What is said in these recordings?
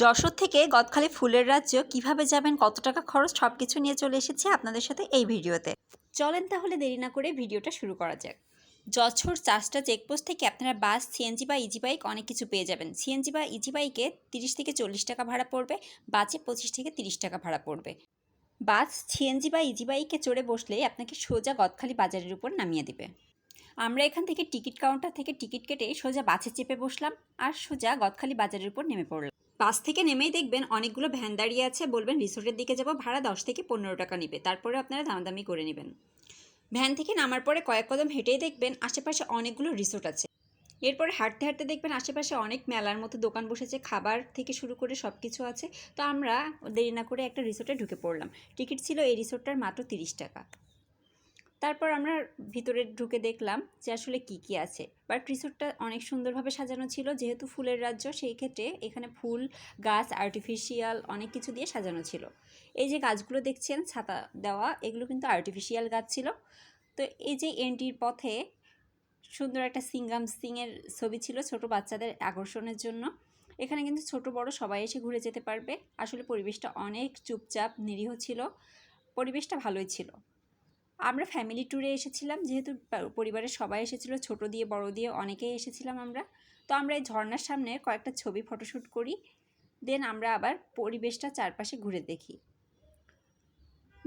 যশোর থেকে গদখালি ফুলের রাজ্য কীভাবে যাবেন, কত টাকা খরচ সব কিছু নিয়ে চলে এসেছি আপনাদের সাথে এই ভিডিওতে। চলেন তাহলে দেরি না করে ভিডিওটা শুরু করা যাক। যশোর চাষটা চেকপোস্ট থেকে আপনারা বাস সিএনজি বা ইজি বাইক অনেক কিছু পেয়ে যাবেন। সিএনজি বা ইজি বাইকে তিরিশ থেকে চল্লিশ টাকা ভাড়া পড়বে, বাসে পঁচিশ থেকে তিরিশ টাকা ভাড়া পড়বে। বাস সিএনজি বা ইজি বাইকে চড়ে বসলেই আপনাকে সোজা গদখালি বাজারের উপর নামিয়ে দেবে। আমরা এখান থেকে টিকিট কাউন্টার থেকে টিকিট কেটে সোজা বাসে চেপে বসলাম আর সোজা গদখালি বাজারের উপর নেমে পড়লাম। বাস থেকে নেমেই দেখবেন অনেকগুলো ভ্যান দাঁড়িয়ে আছে, বলবেন রিসোর্টের দিকে যাব, ভাড়া দশ থেকে পনেরো টাকা নেবে, তারপরে আপনারা দামাদামি করে নেবেন। ভ্যান থেকে নামার পরে কয়েক কদম হেঁটেই দেখবেন আশেপাশে অনেকগুলো রিসোর্ট আছে। এরপরে হাঁটতে হাঁটতে দেখবেন আশেপাশে অনেক মেলার মতো দোকান বসেছে, খাবার থেকে শুরু করে সব কিছু আছে। তো আমরা দেরি না করে একটা রিসোর্টে ঢুকে পড়লাম। টিকিট ছিল এই রিসোর্টটার মাত্র তিরিশ টাকা। তারপর আমরা ভিতরে ঢুকে দেখলাম যে আসলে কি কি আছে। বাট রিসোর্টটা অনেক সুন্দরভাবে সাজানো ছিল, যেহেতু ফুলের রাজ্য, সেই ক্ষেত্রে এখানে ফুল, গাছ আর্টিফিশিয়াল অনেক কিছু দিয়ে সাজানো ছিল। এই যে গাছগুলো দেখছেন, ছাতা দেওয়া, এগুলো কিন্তু আর্টিফিশিয়াল গাছ ছিল। তো এই যে এন্ট্রির পথে সুন্দর একটা সিঙ্গাম সিংয়ের ছবি ছিল ছোট বাচ্চাদের আকর্ষণের জন্য। এখানে কিন্তু ছোট, বড় সবাই এসে ঘুরে যেতে পারবে। আসলে পরিবেশটা অনেক চুপচাপ, নিরীহ ছিল। পরিবেশটা ভালোই ছিল। আমরা ফ্যামিলি ট্যুরে এসেছিলাম, যেহেতু পরিবারের সবাই এসেছিল, ছোট দিয়ে, বড় দিয়ে অনেকেই এসেছিলাম আমরা। তো আমরা এই ঝর্নার সামনে কয়েকটা ছবি ফটোশ্যুট করি দেন আমরা আবার পরিবেশটা চারপাশে ঘুরে দেখি।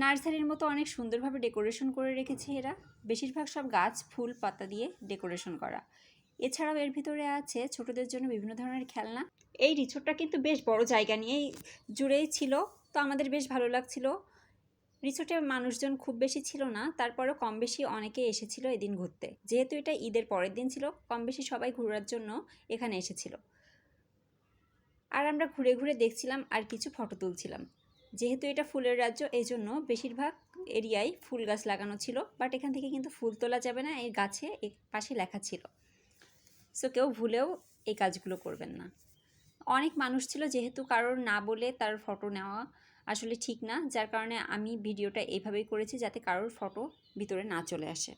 নার্সারির মতো অনেক সুন্দরভাবে ডেকোরেশন করে রেখেছে এরা। বেশিরভাগ সব গাছ, ফুল, পাতা দিয়ে ডেকোরেশন করা। এছাড়াও এর ভিতরে আছে ছোটদের জন্য বিভিন্ন ধরনের খেলনা। এই রিসোর্টটা কিন্তু বেশ বড় জায়গা নিয়েই জুড়েই ছিল, তো আমাদের বেশ ভালো লাগছিল। রিসোর্টে মানুষজন খুব বেশি ছিল না, তারপরেও কম বেশি অনেকে এসেছিল এদিন ঘুরতে। যেহেতু এটা ঈদের পরের দিন ছিল, কম বেশি সবাই ঘোরার জন্য এখানে এসেছিল। আর আমরা ঘুরে ঘুরে দেখছিলাম আর কিছু ফটো তুলছিলাম। যেহেতু এটা ফুলের রাজ্য এই জন্য বেশিরভাগ এরিয়ায় ফুল গাছ লাগানো ছিল, বাট এখান থেকে কিন্তু ফুল তোলা যাবে না এই গাছে পাশে লেখা ছিল। সো কেউ ভুলেও এই কাজগুলো করবেন না। অনেক মানুষ ছিল, যেহেতু কারোর না বলে তার ফটো নেওয়া আসলে ঠিক না। যার কারণে আমি ভিডিওটা এইভাবেই করেছি যাতে কারোর ফটো ভিতরে না চলে আসে।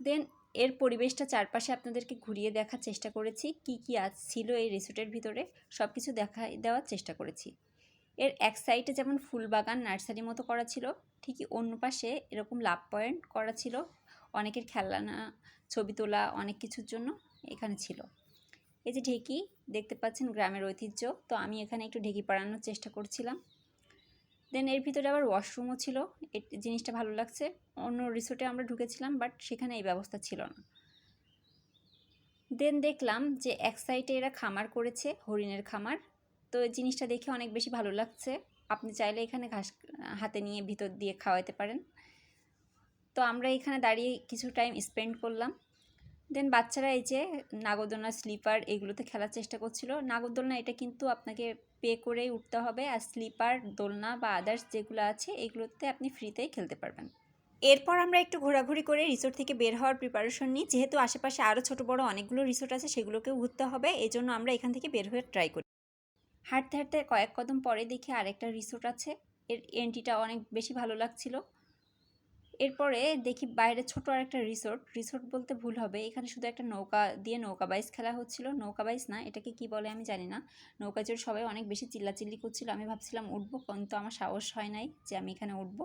দেন এর পরিবেশটা চারপাশে আপনাদেরকে ঘুরিয়ে দেখার চেষ্টা করেছি। কি কি ছিল এই রিসোর্টের ভিতরে সব কিছু দেখা, দেওয়ার চেষ্টা করেছি। এর এক সাইডে যেমন ফুল বাগান নার্সারি মতো করা ছিল, ঠিকই অন্য পাশে এরকম লাভ পয়েন্ট করা ছিল। অনেকের খেলনা, ছবি তোলা, অনেক কিছুর জন্য এখানে ছিল। এই যে ঢেকি, দেখতে পাচ্ছেন গ্রামের ঐতিহ্য। তো আমি এখানে একটু ঢেকি পাড়ানোর চেষ্টা করছিলাম। দেন এর ভিতরে আবার ওয়াশরুমও ছিল। জিনিসটা ভালো লাগছে। অন্য রিসোর্টে আমরা ঢুকেছিলাম বাট সেখানে এই ব্যবস্থা ছিল না। দেন দেখলাম যে এক সাইডে এরা খামার করেছে, হরিণের খামার। তো এই জিনিসটা দেখে অনেক বেশি ভালো লাগছে। আপনি চাইলে এখানে ঘাস, হাতে নিয়ে ভিতর দিয়ে খাওয়াতে পারেন। তো আমরা এখানে দাঁড়িয়ে কিছু টাইম স্পেন্ড করলাম। দেন বাচ্চারা এই যে নাগরদোলনা স্লিপার এগুলোতে খেলার চেষ্টা করছিল। নাগরদোলনা এটা কিন্তু আপনাকে পে করেই উঠতে হবে। আর স্লিপার, দোলনা বা আদার্স যেগুলো আছে এগুলোতে আপনি ফ্রিতেই খেলতে পারবেন। এরপর আমরা একটু ঘোরাঘুরি করে রিসোর্ট থেকে বের হওয়ার প্রিপারেশন নিই। যেহেতু আশেপাশে আরও ছোট বড় অনেকগুলো রিসোর্ট আছে সেগুলোকেও ঘুরতে হবে। এই জন্য আমরা এখান থেকে বের হয়ে ট্রাই করি। হাঁটতে হাঁটতে কয়েক কদম পরে দেখি আরেকটা রিসোর্ট আছে। এর এন্ট্রিটা অনেক বেশি ভালো লাগছিল। এরপরে দেখি বাইরে ছোট আর একটা রিসোর্ট। রিসোর্ট বলতে ভুল হবে। এখানে শুধু একটা নৌকা দিয়ে নৌকা বাইস খেলা হচ্ছিল। নৌকা বাইস না, এটাকে কি বলে আমি জানি না। নৌকা চড়ে সবাই অনেক বেশি চিল্লাচিল্লি করছিল। আমি ভাবছিলাম উঠবো, কিন্তু আমার সাহস হয় নাই যে আমি এখানে উঠবো।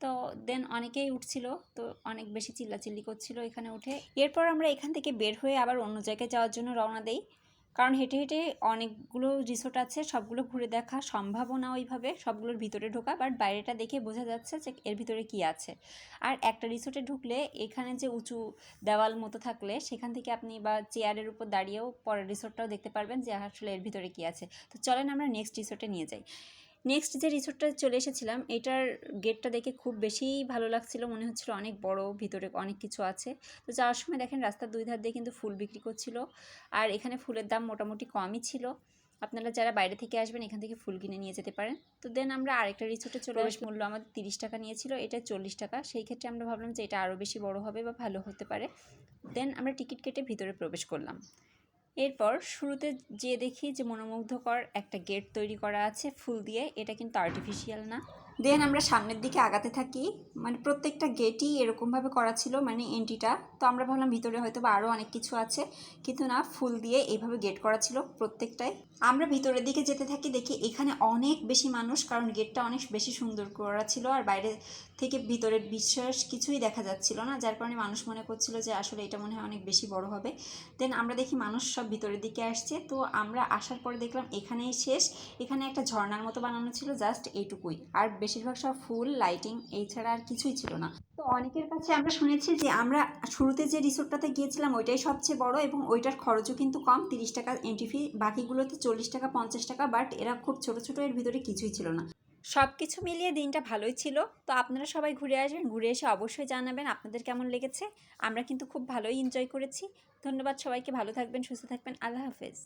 তো দেন অনেকেই উঠছিল, তো অনেক বেশি চিল্লাচিল্লি করছিল এখানে উঠে। এরপর আমরা এখান থেকে বের হয়ে আবার অন্য জায়গায় যাওয়ার জন্য রওনা দেই। কারণ হেঁটে হেঁটে অনেকগুলো রিসোর্ট আছে, সবগুলো ঘুরে দেখা সম্ভাবনা না ওইভাবে, সবগুলোর ভিতরে ঢোকা বাট বাইরেটা দেখে বোঝা যাচ্ছে যে এর ভিতরে কি আছে। আর একটা রিসোর্টে ঢুকলে এখানে যে উঁচু দেওয়াল মতো থাকলে, সেখান থেকে আপনি বা চেয়ারের উপর দাঁড়িয়েও পরের রিসোর্টটাও দেখতে পারবেন যে আসলে এর ভিতরে কি আছে। তো চলেন আমরা নেক্সট রিসোর্টে নিয়ে যাই। নেক্সট যে রিসোর্টটা চলে এসেছিলাম এটার গেটটা দেখে খুব বেশি ভালো লাগছিল। মনে হচ্ছিল অনেক বড় ভিতরে অনেক কিছু আছে। তো যাওয়ার সময় দেখেন রাস্তার দুই ধার দিয়ে কিন্তু ফুল বিক্রি করছিল। আর এখানে ফুলের দাম মোটামুটি কমই ছিল। আপনারা যারা বাইরে থেকে আসবেন এখান থেকে ফুল কিনে নিয়ে যেতে পারেন। তো দেন আমরা আরেকটা রিসোর্টে চলে আসি মূল্য আমাদের তিরিশ টাকা নিয়েছিল এটা চল্লিশ টাকা। সেই ক্ষেত্রে আমরা ভাবলাম যে এটা আরও বেশি বড় হবে বা ভালো হতে পারে। দেন আমরা টিকিট কেটে ভিতরে প্রবেশ করলাম। এরপর শুরুতে যে দেখি যে মনোমুগ্ধকর একটা গেট তৈরি করা আছে ফুল দিয়ে। এটা কিন্তু আর্টিফিশিয়াল না। দেন আমরা সামনের দিকে আগাতে থাকি। মানে প্রত্যেকটা গেটই এরকমভাবে করা ছিল মানে এন্ট্রিটা তো আমরা ভাবলাম ভিতরে হয়তো বা আরও অনেক কিছু আছে। কিন্তু না, ফুল দিয়ে এইভাবে গেট করা ছিল প্রত্যেকটাই। আমরা ভিতরের দিকে যেতে থাকি, দেখি এখানে অনেক বেশি মানুষ, কারণ গেটটা অনেক বেশি সুন্দর করা ছিল। আর বাইরে থেকে ভিতরের বিশ্বাস কিছুই দেখা যাচ্ছিল না, যার কারণে মানুষ মনে করছিল যে আসলে এটা মনে হয় অনেক বেশি বড় হবে। দেন আমরা দেখি মানুষ সব ভিতরের দিকে আসছে, তো আমরা আসার পরে দেখলাম এখানেই শেষ। এখানে একটা ঝর্নার মতো বানানো ছিল জাস্ট এইটুকুই। আর বেশিরভাগ সব ফুল লাইটিং এই ছাড়া আর কিছুই ছিল না। তো অনেকের কাছে আমরা শুনেছি যে আমরা শুরুতে যে রিসোর্টটাতে গিয়েছিলাম, ওইটাই সবচেয়ে বড় এবং ওইটার খরচও কিন্তু কম, তিরিশ টাকা এন্ট্রি ফি বাকিগুলোতে চল্লিশ টাকা, পঞ্চাশ টাকা বাট এরা খুব ছোট ছোট, এর ভিতরে কিছুই ছিল না। সব কিছু মিলিয়ে দিনটা ভালোই ছিল। তো আপনারা সবাই ঘুরে আসবেন, ঘুরে এসে অবশ্যই জানাবেন আপনাদের কেমন লেগেছে। আমরা কিন্তু খুব ভালোই এনজয় করেছি। ধন্যবাদ সবাইকে, ভালো থাকবেন, সুস্থ থাকবেন। আল্লাহ হাফেজ।